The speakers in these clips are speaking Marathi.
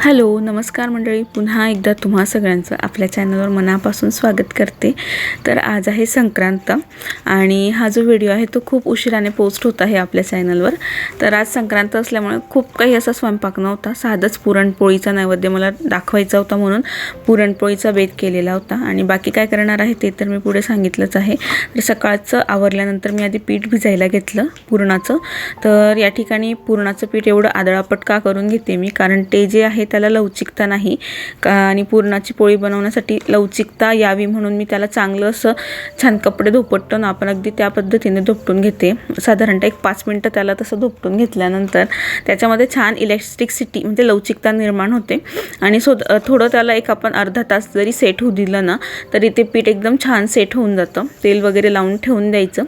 हॅलो नमस्कार मंडळी. पुन्हा एकदा तुम्हा सगळ्यांचं आपल्या चॅनलवर मनापासून स्वागत करते. तर आज आहे संक्रांत आणि हा जो व्हिडिओ आहे तो खूप उशिराने पोस्ट होत आहे आपल्या चॅनलवर. तर आज संक्रांत असल्यामुळे खूप काही असा स्वयंपाक नव्हता. साधंच पुरणपोळीचा नैवेद्य मला दाखवायचा होता म्हणून पुरणपोळीचा बेत केलेला होता. आणि बाकी काय करणार आहे ते तर मी पुढे सांगितलंच आहे. तर सकाळचं आवरल्यानंतर मी आधी पीठ भिजायला घेतलं पुरणाचं. तर या ठिकाणी पुरणाचं पीठ एवढं आदळापट का करून घेते मी? कारण ते जे आहे त्याला लवचिकता नाही. का आणि पुरणाची पोळी बनवण्यासाठी लवचिकता यावी म्हणून मी त्याला चांगलं असं छान कपडे धोपटतो आपण अगदी त्या पद्धतीने धोपटून घेते. साधारणतः एक पाच मिनटं त्याला तसं धोपटून घेतल्यानंतर त्याच्यामध्ये छान इलेक्ट्रिसिटी म्हणजे लवचिकता निर्माण होते. आणि सो थोडं त्याला एक आपण अर्धा तास जरी सेट होऊ दिलं ना तरी ते पीठ एकदम छान सेट होऊन जातं. तेल वगैरे लावून ठेवून द्यायचं.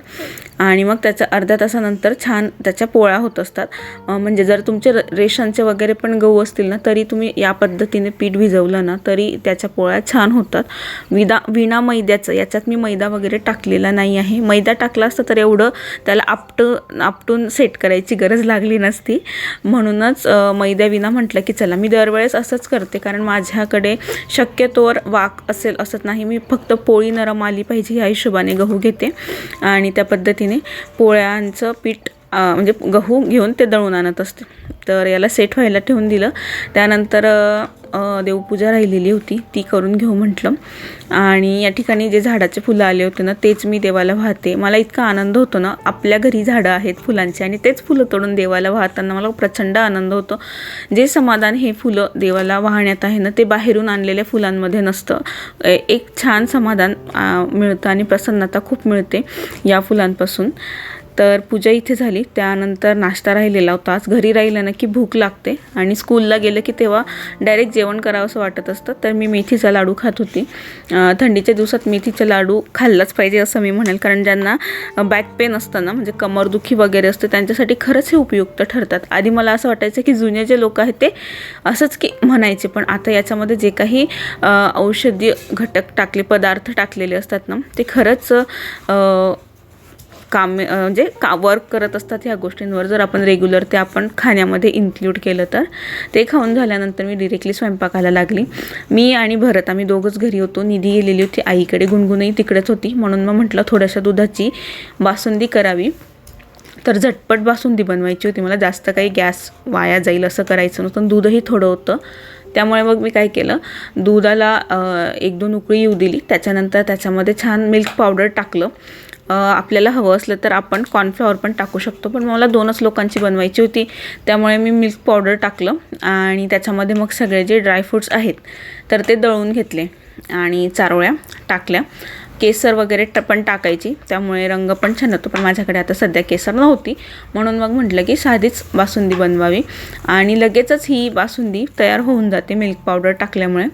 आणि मग त्याचा अर्ध्या तासानंतर छान त्याच्या पोळ्या होत असतात. म्हणजे जर तुमचे र- रेशनचे वगैरे पण गहू असतील ना तरी तुम्ही या पद्धतीने पीठ भिजवलं ना तरी त्याच्या पोळ्या छान होतात. विदा विना मैद्याचं याच्यात मी मैदा वगैरे टाकलेला नाही आहे. मैदा टाकला असतं तर एवढं त्याला आपट आपटून सेट करायची गरज लागली नसती. म्हणूनच अं, मैद्याविना म्हटलं की चला मी दरवेळेस असंच करते कारण माझ्याकडे शक्यतोवर वाक असेल असत नाही. मी फक्त पोळी नरम आली पाहिजे ह्या हिशोबाने गहू घेते. आणि त्या पद्धतीने पोळ्यांचं पीठ म्हणजे गहू घेऊन ते दळून आणत असते. तर याला सेट व्हायला ठेवून दिलं. त्यानंतर देवपूजा राहिलेली होती. ती करून घेऊ म्हटलं. आणि या ठिकाणी जे झाडाचे फुलं आले होते ना तेच मी देवाला वाहते. मला इतका आनंद होतो ना आपल्या घरी झाडं आहेत फुलांची आणि तेच फुलं तोडून देवाला वाहताना मला प्रचंड आनंद होतो. जे समाधान हे फुलं देवाला वाहण्यात आहे ना ते बाहेरून आणलेल्या फुलांमध्ये नसतं. एक छान समाधान मिळतं आणि प्रसन्नता खूप मिळते या फुलांपासून. तर पूजा इथे झाली. त्यानंतर नाश्ता राहिलेला होता. आज घरी राहिलं ना की भूक लागते. आणि स्कूलला गेलं की तेव्हा डायरेक्ट जेवण करावं असं वाटत असतं. तर मी मेथीचा लाडू खात होती. थंडीच्या दिवसात मेथीचा लाडू खाल्लाच पाहिजे असं मी म्हणेल. कारण ज्यांना बॅक पेन असतं ना म्हणजे कमरदुखी वगैरे असते त्यांच्यासाठी खरंच हे उपयुक्त ठरतात. आधी मला असं वाटायचं की जुने जे लोक आहेत ते असंच की म्हणायचे. पण आता याच्यामध्ये जे काही औषधी घटक टाकले पदार्थ टाकलेले असतात ना ते खरंच काम म्हणजे का वर्क करत असतात ह्या गोष्टींवर. जर आपण रेग्युलर ते आपण खाण्यामध्ये इन्क्ल्यूड केलं तर. ते खाऊन झाल्यानंतर मी डिरेक्टली स्वयंपाकाला लागली. मी आणि भरत आम्ही दोघंच घरी होतो. निधी गेलेली होती आईकडे. गुणगुणही तिकडेच होती. म्हणून मग म्हटलं थोड्याशा दुधाची बासुंदी करावी. तर झटपट बासुंदी बनवायची होती. मला जास्त काही गॅस वाया जाईल असं करायचं नव्हतं. दूधही थोडं होतं. त्यामुळे मग मी काय केलं? दुधाला एक दोन उकळी येऊ दिली. त्याच्यानंतर त्याच्यामध्ये छान मिल्क पावडर टाकलं. आपल्याला हवं असलं तर आपण कॉर्नफ्लॉवर पण टाकू शकतो. पण मला दोनच लोकांची बनवायची होती. त्यामुळे मी मिल्क पावडर टाकलं आणि त्याच्यामध्ये मग सगळे जे ड्रायफ्रूट्स आहेत तर ते दळून घेतले आणि चारोळ्या टाकल्या. केसर वगैरे पण टाकायची. त्यामुळे रंग पण छान होतो. पण माझ्याकडे आता सध्या केसर नव्हती. म्हणून मग म्हटलं की साधीच बासुंदी बनवावी. आणि लगेचच ही बासुंदी तयार होऊन जाते मिल्क पावडर टाकल्यामुळे.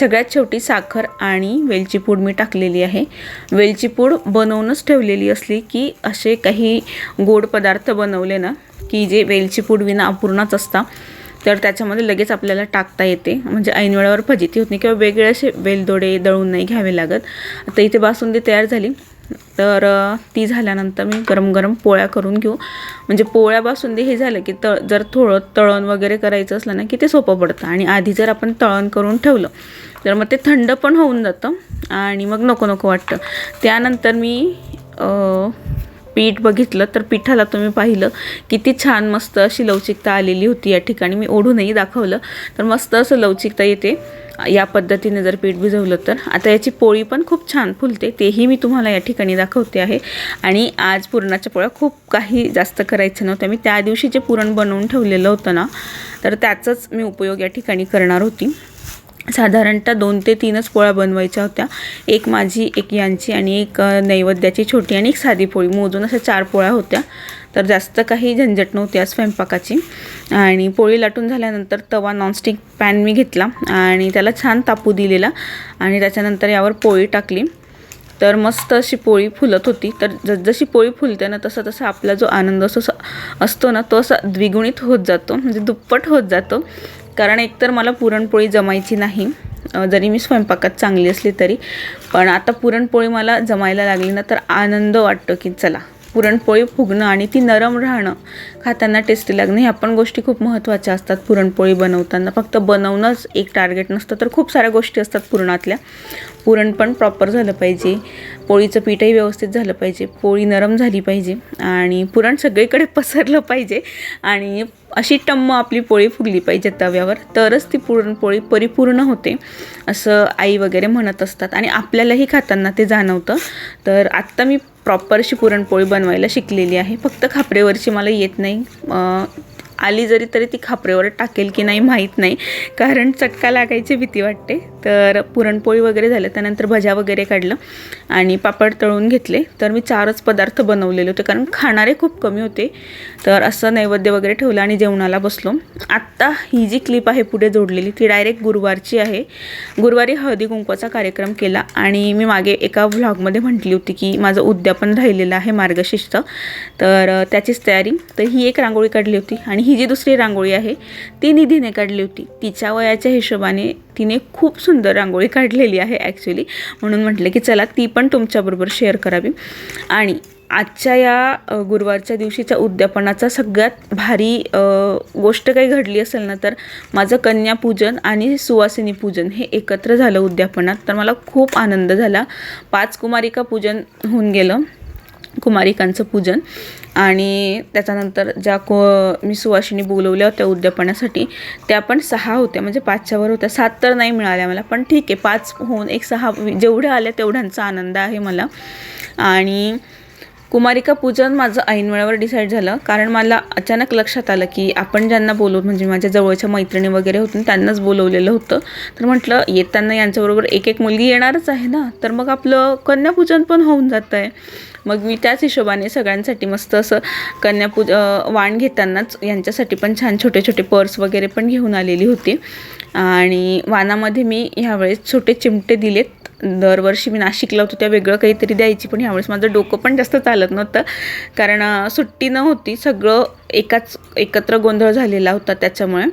सगळ्यात शेवटी साखर आणि वेलची पूड मी टाकलेली आहे. वेलची पूड बनवूनच ठेवलेली असली की असे काही गोड पदार्थ बनवले ना की जे वेलची पूड विना अपूर्णच असता तर त्याच्यामध्ये लगेच आपल्याला टाकता येते. म्हणजे ऐनवेळावर फजिती होत नाही किंवा वेगळे असे वेलदोडे दळून नाही घ्यावे लागत. तर इथे बासुंदी तयार झाली. तर ती झाल्यानंतर मी गरम गरम पोळ्या करून घेऊ. म्हणजे पोळ्या बासुंदी हे झालं की तळ जर थोडं तळण वगैरे करायचं असलं ना की ते सोपं पडतं. आणि आधी जर आपण तळण करून ठेवलं तर मग ते थंड पण होऊन जातं आणि मग नको नको वाटतं. त्यानंतर मी पीठ बघितलं तर पिठाला तुम्ही पाहिलं किती छान मस्त अशी लवचिकता आलेली होती या ठिकाणी. मी ओढूनही दाखवलं. तर मस्त असं लवचिकता येते. या पद्धतीने जर पीठ भिजवलं तर. आता याची पोळी पण खूप छान फुलते. तेही मी तुम्हाला या ठिकाणी दाखवते आहे. आणि आज पुरणाच्या पोळ्या खूप काही जास्त करायचं नव्हत्या मी त्या दिवशी जे पुरण बनवून ठेवलेलं होतं ना तर त्याचाच मी उपयोग या ठिकाणी करणार होती. साधारणतः दोन ते तीनच पोळ्या बनवायच्या होत्या. एक माझी एक यांची आणि एक नैवेद्याची छोटी आणि एक साधी पोळी. मोजून अशा चार पोळ्या होत्या. तर जास्त काही झंझट नव्हती आज स्वयंपाकाची. आणि पोळी लाटून झाल्यानंतर तवा नॉनस्टिक पॅन मी घेतला आणि त्याला छान तापू दिलेला आणि त्याच्यानंतर यावर पोळी टाकली. तर मस्त अशी पोळी फुलत होती. तर जसजशी पोळी फुलते ना तसं तसा आपला जो आनंद असो असतो ना तो असा द्विगुणित होत जातो. म्हणजे दुप्पट होत जातो. कारण एकतर मला पुरणपोळी जमायची नाही. जरी मी स्वयंपाकात चांगली असली तरी. पण आता पुरणपोळी मला जमायला लागली ना तर आनंद वाटतो की चला पुरणपोळी फुगणं आणि ती नरम राहणं खाताना टेस्टी लागणं ह्या पण गोष्टी खूप महत्त्वाच्या असतात पुरणपोळी बनवताना. फक्त बनवणंच एक टार्गेट नसतं तर खूप साऱ्या गोष्टी असतात पुरणातल्या. पुरण पण प्रॉपर झालं पाहिजे. पोळीचं पीठही व्यवस्थित झालं पाहिजे. पोळी नरम झाली पाहिजे. आणि पुरण सगळीकडे पसरलं पाहिजे. आणि अशी टम्म आपली पोळी फुगली पाहिजे तव्यावर. तरच ती पुरणपोळी परिपूर्ण होते असं आई वगैरे म्हणत असतात. आणि आपल्यालाही खाताना ते जाणवतं. तर आत्ता मी प्रॉपरशी पुरणपोळी बनवायला शिकलेली आहे. फक्त खापरेवरची मला येत नाही. आली जरी तरी ती खापरेवर टाकेल की नाही माहीत नाही. कारण चटका लागायची भीती वाटते. तर पुरणपोळी वगैरे झालं त्यानंतर भज्या वगैरे काढलं आणि पापड तळून घेतले. तर मी चारच पदार्थ बनवलेले होते कारण खाणारे खूप कमी होते. तर असं नैवेद्य वगैरे ठेवलं आणि जेवणाला बसलो. आत्ता ही जी क्लिप आहे पुढे जोडलेली ती डायरेक्ट गुरुवारची आहे. गुरुवारी हळदी कुंकवाचा कार्यक्रम केला आणि मी मागे एका व्लॉगमध्ये म्हटली होती की माझं उद्यापन राहिलेलं आहे मार्गशिष्ट. तर त्याचीच तयारी. तर ही एक रांगोळी काढली होती आणि ही जी दुसरी रांगोळी आहे ती निधीने काढली होती. तिच्या वयाच्या हिशोबाने तिने खूप सुंदर सुंदर रांगोळी काढलेली आहे ॲक्च्युली म्हणून म्हटलं की चला ती पण तुमच्याबरोबर शेअर करावी. आणि आजच्या या गुरुवारच्या दिवशीच्या उद्यापनाचा सगळ्यात भारी गोष्ट काही घडली असेल ना तर माझं कन्यापूजन आणि सुवासिनी पूजन हे एकत्र झालं उद्यापनात. तर मला खूप आनंद झाला. पाच कुमारिका पूजन होऊन गेलं. कुमारिकांचं पूजन. आणि त्याच्यानंतर ज्या को मी सुवासिनी बोलवल्या होत्या उद्यापनासाठी त्या पण सहा होत्या. म्हणजे पाचच्यावर होत्या. सात तर नाही मिळाल्या मला पण ठीक आहे पाच होऊन एक सहा जेवढ्या आल्या तेवढ्यांचा आनंद आहे मला. आणि कुमारिका पूजन माझं ऐनवेळेवर डिसाईड झालं. कारण मला अचानक लक्षात आलं की आपण ज्यांना बोलवू म्हणजे माझ्या जवळच्या मैत्रिणी वगैरे होत्या त्यांनाच बोलवलेलं होतं. तर म्हटलं येताना यांच्याबरोबर एक एक मुलगी येणारच आहे ना? तर मग आपलं कन्यापूजन पण होऊन जातं आहे मग मी त्याच हिशोबाने सगळ्यांसाठी मस्त असं कन्यापूज वाण घेतानाच यांच्यासाठी पण छान छोटे छोटे पर्स वगैरे पण घेऊन आलेली होती. आणि वानामध्ये मी ह्यावेळेस छोटे चिमटे दिलेत. दरवर्षी मी नाशिकला होतो त्या वेगळं काहीतरी द्यायची पण ह्यावेळेस माझं डोकं पण जास्त चालत नव्हतं. कारण सुट्टी नव्हती सगळं एकाच एकत्र गोंधळ झालेला होता त्याच्यामुळे.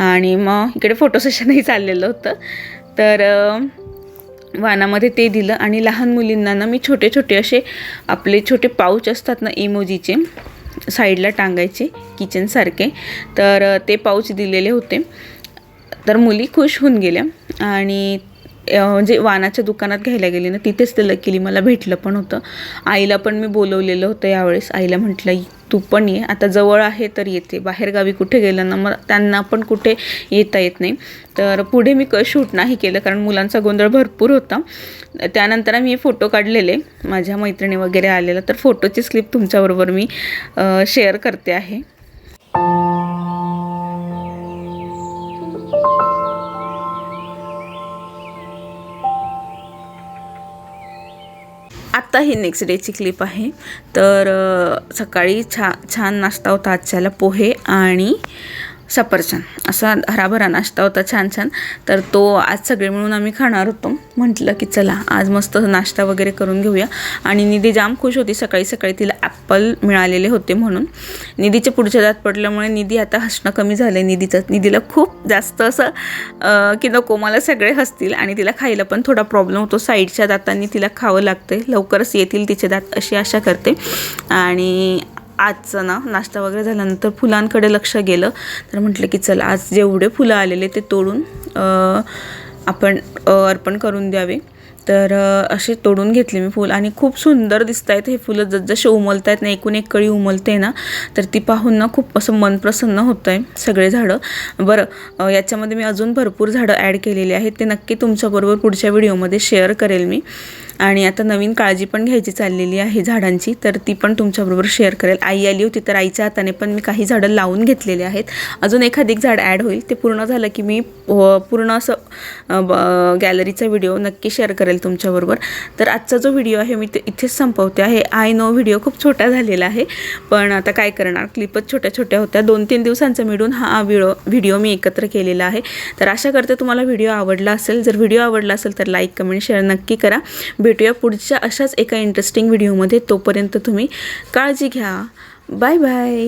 आणि मग इकडे फोटो सेशनही चाललेलं होतं. तर वानामध्ये ते दिलं आणि लहान मुलींना ना मी छोटे छोटे असे आपले छोटे पाऊच असतात ना इमोजीचे साईडला टांगायचे किचनसारखे तर ते पाऊच दिलेले होते. तर मुली खुश होऊन गेल्या आणि म्हणजे जे वानाच्या दुकानात घ्यायला गेले ना तिथेच ते लकीली मला भेटलं पण होतं. आईला पण मी बोलवलेलं होतं यावेळेस. आईला म्हटलं तू पण ये. आता जवळ आहे तर येते. बाहेरगावी कुठे गेलं ना मग त्यांना पण कुठे येता येत नाही. तर पुढे मी क शूट नाही केलं कारण मुलांचा गोंधळ भरपूर होता. त्यानंतर आम्ही फोटो काढलेले. माझ्या मैत्रिणी वगैरे आलेलं तर फोटोची स्लिप तुमच्याबरोबर मी शेअर करते आहे. आता ही नेक्स्ट डेची क्लिप आहे. तर सकाळी छा छान नाश्ता होता आजच्याला पोहे आणि सफरचंद. असा हराभरा नाश्ता होता छान छान तर तो आज सगळे मिळून आम्ही खाणार होतो. म्हटलं की चला आज मस्त नाश्ता वगैरे करून घेऊया. आणि निधी जाम खुश होती. सकाळी सकाळी तिला ॲपल मिळालेले होते म्हणून. निधीचे पुढच्या दात पडल्यामुळे निधी आता हसणं कमी झालं आहे निधीचं. निधीला खूप जास्त असं की नको मला सगळे हसतील आणि तिला खायला पण थोडा प्रॉब्लेम होतो. साईडच्या दातांनी तिला खावं लागतं लवकरच येतील तिचे दात अशी आशा करते. आणि आजचं ना नाश्ता वगैरे झाल्यानंतर फुलांकडे लक्ष गेलं. तर म्हटलं की चला आज जेवढे फुलं आलेले ते तोडून आपण अर्पण करून द्यावे. तर असे तोडून घेतले मी फूल. आणि खूप सुंदर दिसत आहेत हे फुलं. जसजसे उमलत आहेत ना एकूण एक कळी उमलते ना तर ती पाहून ना खूप असं मन प्रसन्न होतं आहे सगळे झाडं. बरं याच्यामध्ये मी अजून भरपूर झाडं ॲड केलेली आहेत. ते नक्की तुमच्याबरोबर पुढच्या व्हिडिओमध्ये शेअर करेल मी. आणि आता नवीन काळजी पण घ्यायची चाललेली आहे झाडांची तर ती पण तुमच्याबरोबर शेअर करेल. आई आली होती तर आईच्या हाताने पण मी काही झाडं लावून घेतलेले आहेत. अजून एखादी झाड ॲड होईल ते पूर्ण झालं की मी हो, पूर्ण असं ब- गॅलरीचा व्हिडिओ नक्की शेअर करेल तुमच्याबरोबर. तर आजचा जो व्हिडिओ आहे मी ते इथेच संपवते आहे. आय नो व्हिडिओ खूप छोटा झालेला आहे पण आता काय करणार? क्लिपच छोट्या छोट्या होत्या. दोन तीन दिवसांचा मिळून हा व्हिडिओ व्हिडिओ मी एकत्र केलेला आहे. तर आशा करते तुम्हाला व्हिडिओ आवडला असेल. जर व्हिडिओ आवडला असेल तर लाईक कमेंट शेअर नक्की करा. भेटूया पुढच्या अशाच एका इंटरेस्टिंग व्हिडिओमध्ये तोपर्यंत तुम्ही काळजी घ्या. Bye bye